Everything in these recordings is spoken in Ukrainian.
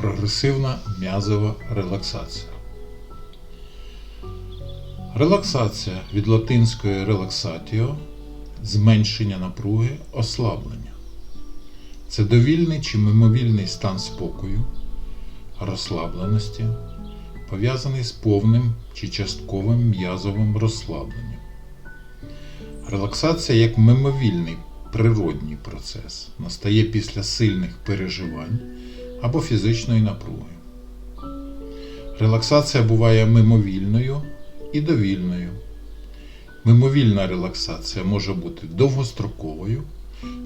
Прогресивна м'язова релаксація. Релаксація від латинської релаксатіо зменшення напруги, ослаблення. Це довільний чи мимовільний стан спокою, розслабленості, пов'язаний з повним чи частковим м'язовим розслабленням. Релаксація як мимовільний природній процес настає після сильних переживань або фізичної напруги. Релаксація буває мимовільною і довільною. Мимовільна релаксація може бути довгостроковою,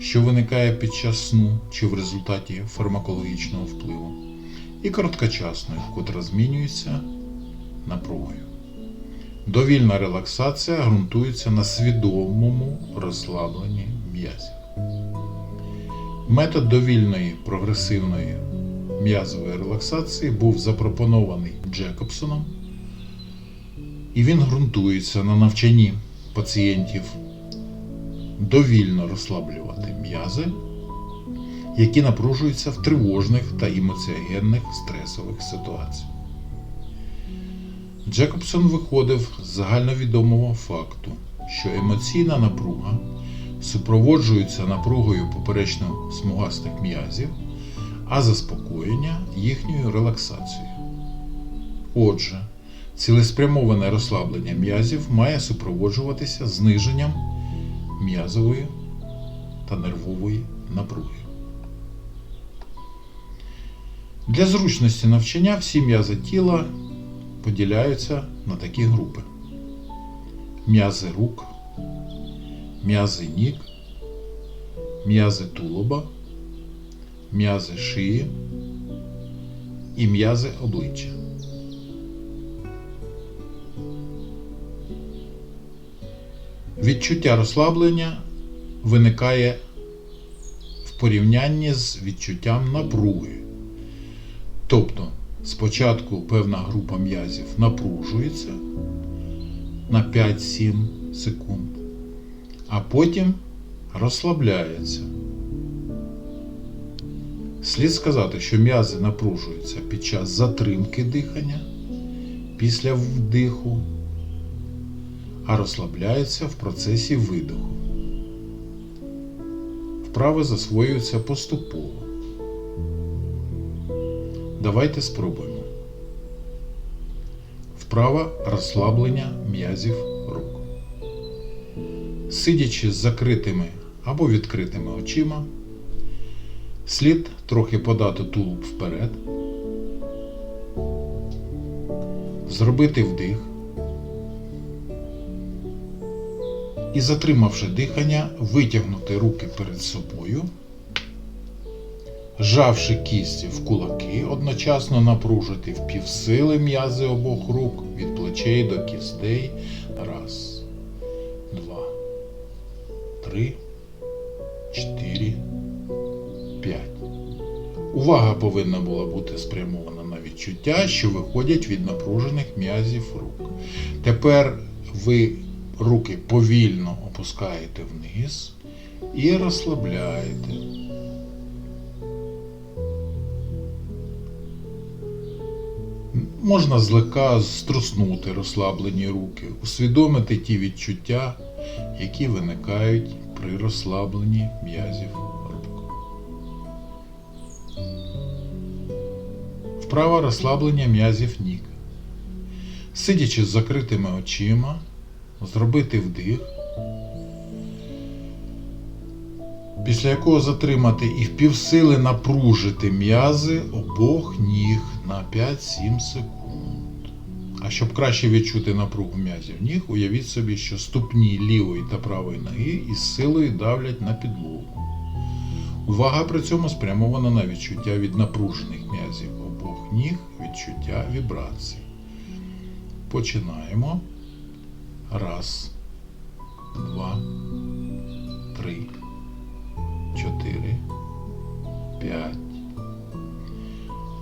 що виникає під час сну чи в результаті фармакологічного впливу, і короткочасною, котра змінюється напругою. Довільна релаксація ґрунтується на свідомому розслабленні м'язів. Метод довільної прогресивної м'язової релаксації був запропонований Джекобсоном, і він ґрунтується на навчанні пацієнтів довільно розслаблювати м'язи, які напружуються в тривожних та емоціогенних стресових ситуаціях. Джекобсон виходив з загальновідомого факту, що емоційна напруга супроводжується напругою поперечно-смугастих м'язів, а заспокоєння їхньою релаксацією. Отже, цілеспрямоване розслаблення м'язів має супроводжуватися зниженням м'язової та нервової напруги. Для зручності навчання всі м'язи тіла поділяються на такі групи: м'язи рук, м'язи ніг, м'язи тулуба, м'язи шиї і м'язи обличчя. Відчуття розслаблення виникає в порівнянні з відчуттям напруги. Тобто спочатку певна група м'язів напружується на 5-7 секунд, а потім розслабляється. Слід сказати, що м'язи напружуються під час затримки дихання після вдиху, а розслабляються в процесі видиху. Вправи засвоюються поступово. Давайте спробуємо. Вправа розслаблення м'язів рук. Сидячи з закритими або відкритими очима, слід трохи подати тулуб вперед, зробити вдих і, затримавши дихання, витягнути руки перед собою. Зжавши кісті в кулаки, одночасно напружити в півсили м'язи обох рук від плечей до кістей. Раз, два, три, чотири, Увага повинна була бути спрямована на відчуття, що виходять від напружених м'язів рук. Тепер ви руки повільно опускаєте вниз і розслабляєте. Можна злегка струснути розслаблені руки, усвідомити ті відчуття, які виникають при розслабленні м'язів рук. Вправа розслаблення м'язів ніг. Сидячи з закритими очима, зробити вдих, після якого затримати і впівсили напружити м'язи обох ніг на 5-7 секунд. А щоб краще відчути напругу м'язів ніг, уявіть собі, що ступні лівої та правої ноги із силою давлять на підлогу. Увага при цьому спрямована на відчуття від напружених м'язів ніг, відчуття вібрацій. Починаємо. Раз, два, три, чотири, п'ять.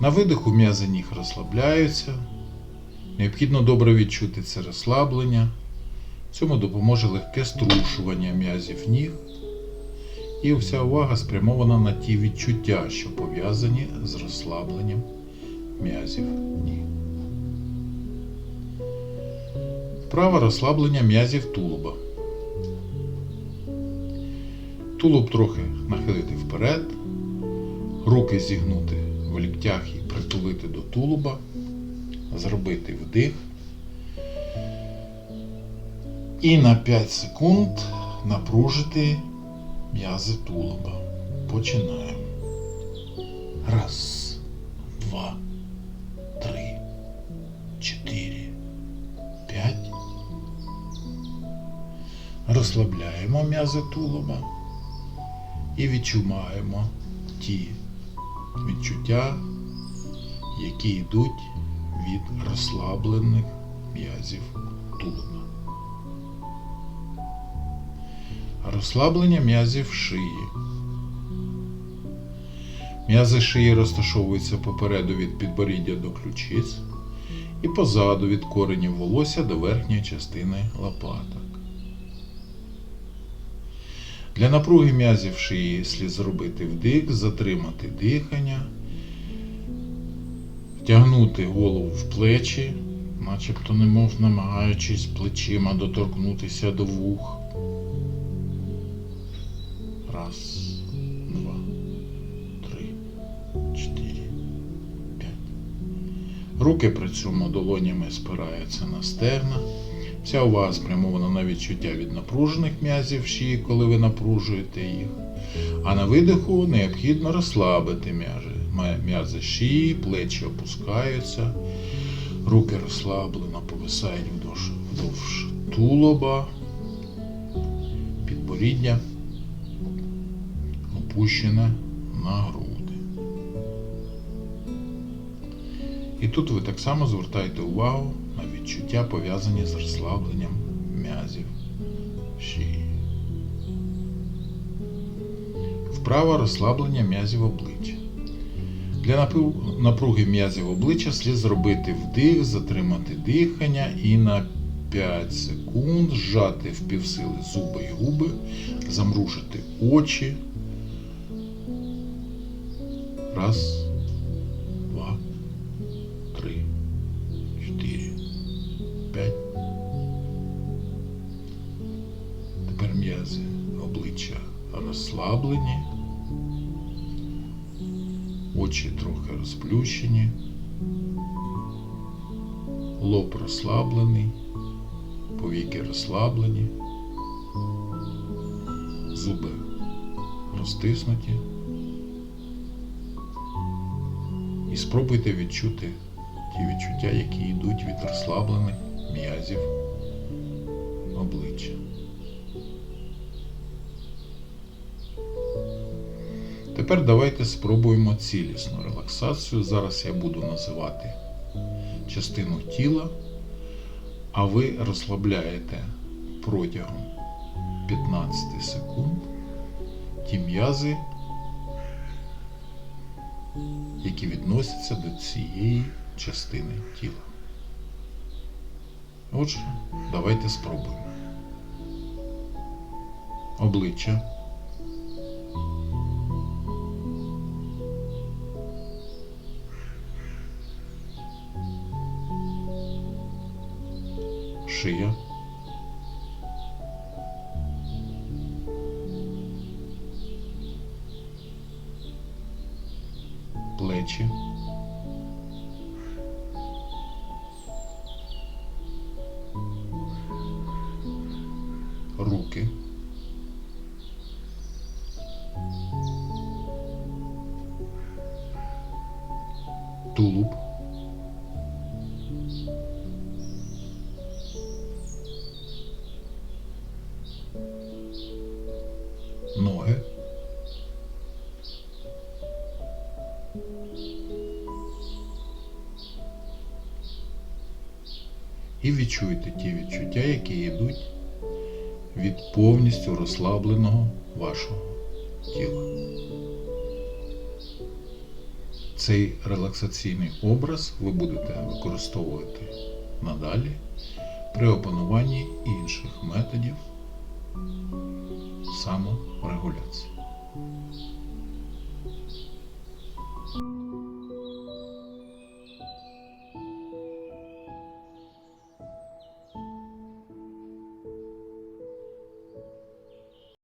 На видиху м'язи ніг розслабляються. Необхідно добре відчути це розслаблення. Цьому допоможе легке струшування м'язів ніг. І вся увага спрямована на ті відчуття, що пов'язані з розслабленням м'язів ніг. Вправа розслаблення м'язів тулуба. Тулуб трохи нахилити вперед, руки зігнути в ліктях і притулити до тулуба, зробити вдих. І на 5 секунд напружити м'язи тулуба. Починаємо. Раз, два, Розслабляємо м'язи тулуба і відчуваємо ті відчуття, які йдуть від розслаблених м'язів тулуба. Розслаблення м'язів шиї. М'язи шиї розташовуються попереду від підборіддя до ключиць і позаду від коренів волосся до верхньої частини лопаток. Для напруги м'язів шиї слід зробити вдих, затримати дихання, втягнути голову в плечі, начебто немов намагаючись плечима доторкнутися до вух. Раз, два, три, чотири, п'ять. Руки при цьому долонями спираються на стегна. Вся увага спрямована на відчуття від напружених м'язів шиї, коли ви напружуєте їх. А на видиху необхідно розслабити м'язи. М'язи шиї, плечі опускаються, руки розслаблено повисають вдовж, вдовж тулоба, підборіддя опущене на груди. І тут ви так само звертаєте увагу відчуття, пов'язані з розслабленням м'язів шиї. Вправа розслаблення м'язів обличчя. Для напруги м'язів обличчя слід зробити вдих, затримати дихання і на 5 секунд зжати в півсили зуби і губи, замружити очі. Раз, Тепер обличчя розслаблені, очі трохи розплющені, лоб розслаблений, повіки розслаблені, зуби розтиснуті. І спробуйте відчути ті відчуття, які йдуть від розслаблених м'язів обличчя. Тепер давайте спробуємо цілісну релаксацію. Зараз я буду називати частину тіла, а ви розслабляєте протягом 15 секунд ті м'язи, які відносяться до цієї частини тіла. Отже, давайте спробуємо. Обличчя. Шия. Плечі. Руки. Тулуб. і відчуйте ті відчуття, які йдуть від повністю розслабленого вашого тіла. Цей релаксаційний образ ви будете використовувати надалі при опануванні інших методів саморегуляції.